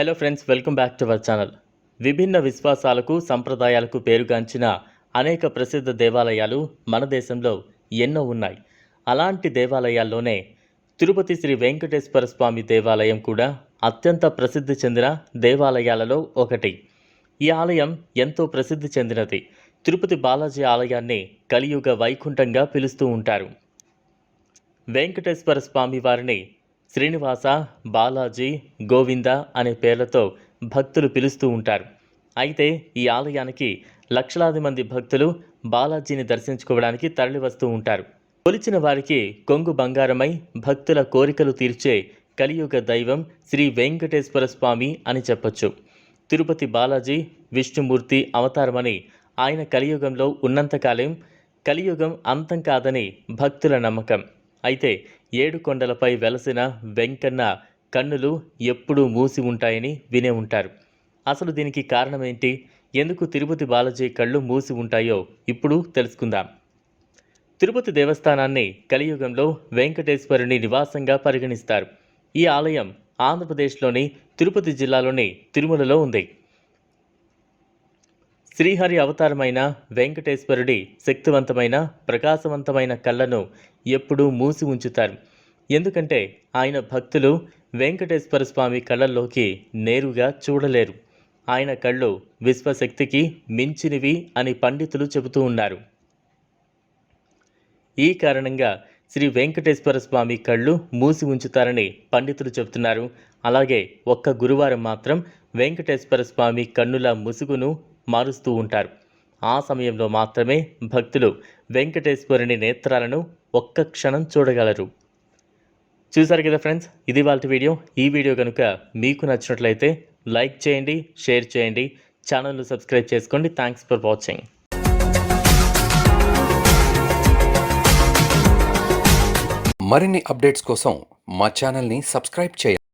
Hello friends welcome back to our channel. విభిన్న విశ్వాసాలకు సంప్రదాయాలకు పేరుగాంచిన అనేక ప్రసిద్ధ దేవాలయాలు మన దేశంలో ఎన్నో ఉన్నాయి. అలాంటి దేవాలయాల్లోనే తిరుపతి శ్రీ వెంకటేశ్వర స్వామి దేవాలయం కూడా అత్యంత ప్రసిద్ధి చెందిన దేవాలయాలలో ఒకటి. ఈ ఆలయం ఎంతో ప్రసిద్ధి చెందినది. తిరుపతి బాలాజీ ఆలయాన్ని కలియుగ వైకుంఠంగా పిలుస్తూ ఉంటారు. వెంకటేశ్వర స్వామి వారిని శ్రీనివాస బాలాజీ గోవింద అనే పేర్లతో భక్తులు పిలుస్తూ ఉంటారు. అయితే ఈ ఆలయానికి లక్షలాది మంది భక్తులు బాలాజీని దర్శించుకోవడానికి తరలివస్తూ ఉంటారు. కొలిచిన వారికి కొంగు బంగారమై భక్తుల కోరికలు తీర్చే కలియుగ దైవం శ్రీ వెంకటేశ్వర స్వామి అని చెప్పొచ్చు. తిరుపతి బాలాజీ విష్ణుమూర్తి అవతారమని ఆయన కలియుగంలో ఉన్నంతకాలం కలియుగం అంతం కాదని భక్తుల నమ్మకం. అయితే ఏడు కొండలపై వెలసిన వెంకన్న కన్నులు ఎప్పుడూ మూసి ఉంటాయని వినే ఉంటారు. అసలు దీనికి కారణం ఏంటి ఎందుకు తిరుపతి బాలాజీ కళ్ళు మూసి ఉంటాయో ఇప్పుడు తెలుసుకుందాం. తిరుపతి దేవస్థానాన్ని కలియుగంలో వెంకటేశ్వరుని నివాసంగా పరిగణిస్తారు. ఈ ఆలయం ఆంధ్రప్రదేశ్లోని తిరుపతి జిల్లాలోని తిరుమలలో ఉంది. శ్రీహరి అవతారమైన వెంకటేశ్వరుడి శక్తివంతమైన ప్రకాశవంతమైన కళ్ళను ఎప్పుడూ మూసి ఉంచుతారు. ఎందుకంటే ఆయన భక్తులు వెంకటేశ్వర స్వామి కళ్ళల్లోకి నేరుగా చూడలేరు. ఆయన కళ్ళు విశ్వశక్తికి మించినవి అని పండితులు చెబుతూ ఉన్నారు. ఈ కారణంగా శ్రీ వెంకటేశ్వర స్వామి కళ్ళు మూసి ఉంచుతారని పండితులు చెబుతున్నారు. అలాగే ఒక్క గురువారం మాత్రం వెంకటేశ్వర స్వామి కన్నుల ముసుగును మారుస్తూ ఉంటారు. ఆ సమయంలో మాత్రమే భక్తులు వెంకటేశ్వరుని నేత్రాలను ఒక్క క్షణం చూడగలరు. చూసారు కదా ఫ్రెండ్స్ ఇది వాళ్ళ వీడియో. ఈ వీడియో కనుక మీకు నచ్చినట్లయితే లైక్ చేయండి షేర్ చేయండి ఛానల్ను సబ్స్క్రైబ్ చేసుకోండి. Thanks for watching. మరిన్ని అప్డేట్స్ కోసం మా ఛానల్ని సబ్స్క్రైబ్ చేయండి